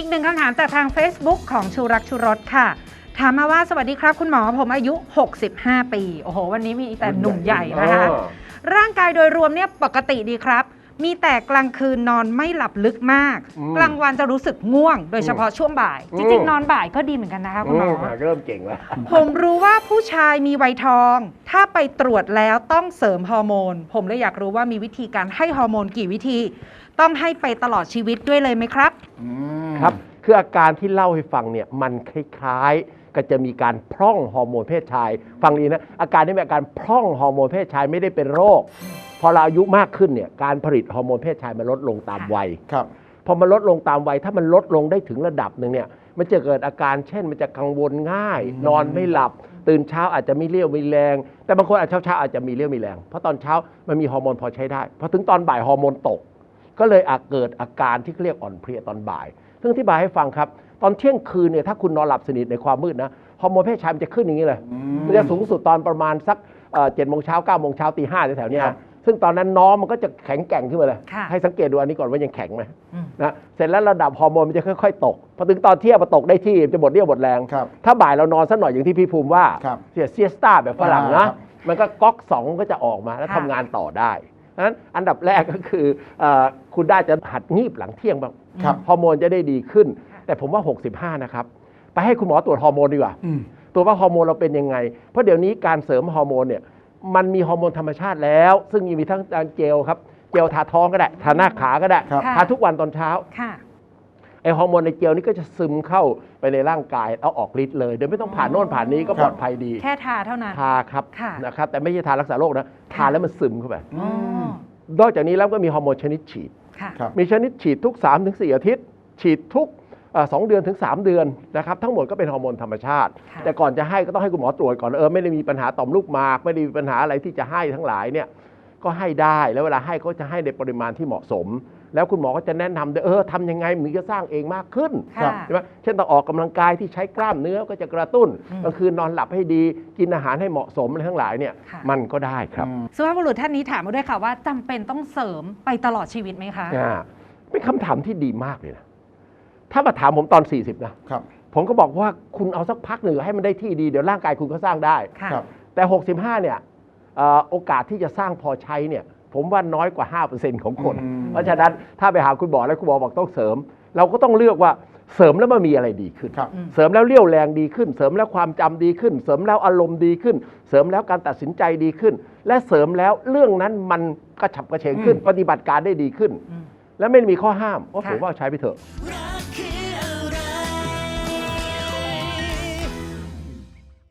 อีกหนึ่งคำถามจากทาง Facebook ของชูรักชูรสค่ะ ถามมาว่าสวัสดีครับ คุณหมอผมอายุ 65 ปี โอ้โห วันนี้มีแต่หนุ่มใหญ่นะคะเออร่างกายโดยรวมเนี่ยปกติดีครับ มีแต่กลางคืนนอนไม่หลับลึกมาก อืมกลางวันจะรู้สึกง่วง โดยเฉพาะช่วงบ่าย อืจม ริงๆ นอนบ่ายก็ดีเหมือนกันนะคะคุณหมอมเริ่มเก่งแล้ว ผมรู้ว่าผู้ชายมีวัยทอง ถ้าไปตรวจแล้วต้องเสริมฮอร์โมน ผมเลยอยากรู้ว่ามีวิธีการให้ฮอร์โมนกี่วิธี ต้องให้ไปตลอดชีวิตด้วยเลยไหมครับ ครับคืออาการที่เล่าให้ฟังเนี่ยมันคล้ายๆ ก็จะมีการพร่องฮอร์โมนเพศชาย ฟังดีนะอาการนี้เป็นอาการพร่องฮอร์โมนเพศชายไม่ได้เป็นโรค พอเราอายุมากขึ้นเนี่ยการผลิตฮอร์โมนเพศชายมันลดลงตามวัยครับพอมันลดลงตามวัยถ้ามันลดลงได้ถึงระดับหนึ่งเนี่ยมันจะเกิดอาการเช่นมันจะกังวลง่าย นอนไม่หลับ ตื่นเช้าอาจจะมีเรี่ยวมีแรง แต่บางคนอาจเช้าเช้าๆอาจจะมีเรี่ยวมีแรง เพราะตอนเช้ามันมีฮอร์โมนพอใช้ได้พอถึงตอนบ่ายฮอร์โมนตก ก็เลยอาจเกิดอาการที่เรียกอ่อนเพลียตอนบ่าย ซึ่งอธิบายให้ฟังครับ ตอนเที่ยงคืนเนี่ยถ้าคุณนอนหลับสนิทในความมืดนะฮอร์โมนเพศชายมันจะขึ้นอย่างนี้เลยมันจะสูงสุดตอนประมาณสักเจ็ดโมงเช้าเก้าโมงเช้าตีห้าแถวๆเนี้ยครับซึ่งตอนนั้นน้องมันก็จะแข็งแกร่งขึ้นมาเลยค่ะให้สังเกตดูอันนี้ก่อนว่ายังแข็งไหมอืมนะเสร็จแล้วระดับฮอร์โมนมันจะค่อยๆ ตก พอถึงตอนเที่ยงมาตกได้ที่จะหมดเรี่ยวหมดแรงครับถ้าบ่ายเรานอนสักหน่อยอย่างที่พี่ภูมิว่าครับเสียเซียสตาแบบฝรั่งอ่านะครับมันก็ก๊อกสองก็จะออกมาแล้วค่ะทำงานต่อได้เพราะฉะ นั้นอันดับแรกก็คือเออคุณได้จะหัดงีบหลังเที่ยงบ้างครับฮอร์โมนจะได้ดีขึ้น แต่ผมว่า 65 นะครับ ไปให้คุณหมอตรวจฮอร์โมนดีกว่าอืมตรวจว่าฮอร์โมนเราเป็นยังไง เพราะเดี๋ยวนี้การเสริมฮอร์โมนเนี่ยมันมีฮอร์โมนธรรมชาติแล้ว ซึ่งมีทั้งการเจลครับ เจลทาท้องก็ได้ ทาหน้าขาก็ได้ครับค่ะทาทุกวันตอนเช้าค่ะ ไอฮอร์โมนในเจลนี้ก็จะซึมเข้าไปในร่างกายเอาออกฤทธิ์เลยโดยไม่ต้องผ่านโน่นผ่านนี้ก็ครับปลอดภัยดี แค่ทาเท่านั้นทาครับค่ะนะครับแต่ไม่ใช่ทารักษาโรคนะทาแล้วมันซึมเข้าไปอ๋อนอกจากนี้แล้วก็มีฮอร์โมนชนิดฉีด ค่ะครับ มีชนิดฉีดทุก3-4ถึง4อาทิตย์ ฉีดทุกเอ่อสองเดือนถึง 3 เดือนนะครับทั้งหมดก็เป็นฮอร์โมนธรรมชาติ ค่ะแต่ก่อนจะให้ก็ต้องให้คุณหมอตรวจก่อนเออไม่ได้มีปัญหาต่อมลูกหมาก ไม่ได้มีปัญหาอะไรที่จะให้ทั้งหลายเนี่ยก็ให้ได้แล้วเวลาให้ก็จะให้ในปริมาณที่เหมาะสม แล้วคุณหมอก็จะแนะนำด้วยเออทำยังไงมึงจะสร้างเองมากขึ้นค่ะใช่ไหมเช่นต้องออกกำลังกายที่ใช้กล้ามเนื้อก็จะกระตุ้นอืมกลางคืนนอนหลับให้ดี กินอาหารให้เหมาะสมอะไรทั้งหลายเนี่ยค่ะ มันก็ได้ครับอืมสุภาพบุรุษท่านนี้ถามมาด้วยค่ะว่าจำเป็นต้องเสริมไปตลอดชีวิตไหมคะ อ่าเป็นคำถามที่ดีมากเลยนะถ้ามาถามผมตอน 40นะครับ ผมก็บอกว่าคุณเอาสักพักหนึ่งให้มันได้ที่ดีเดี๋ยวร่างกายคุณก็สร้างได้ ค่ะครับแต่ 65 เนี่ยเอ่อโอกาสที่จะสร้างพอใช้เนี่ย ผมว่าน้อยกว่า 5%ของคนอืมเพราะฉะนั้นถ้าไปหาคุณหมอแล้วคุณหมอบอกต้องเสริม เราก็ต้องเลือกว่าเสริมแล้วมันมีอะไรดีขึ้นครับเสริมแล้วเรี่ยวแรงดีขึ้น เสริมแล้วความจำดีขึ้น เสริมแล้วอารมณ์ดีขึ้น เสริมแล้วการตัดสินใจดีขึ้น และเสริมแล้วเรื่องนั้นมันกระฉับกระเฉงขึ้นอืมปฏิบัติการได้ดีขึ้นอืมและไม่มีข้อห้ามก็ค่ะผมว่าใช้ไปเถอะรั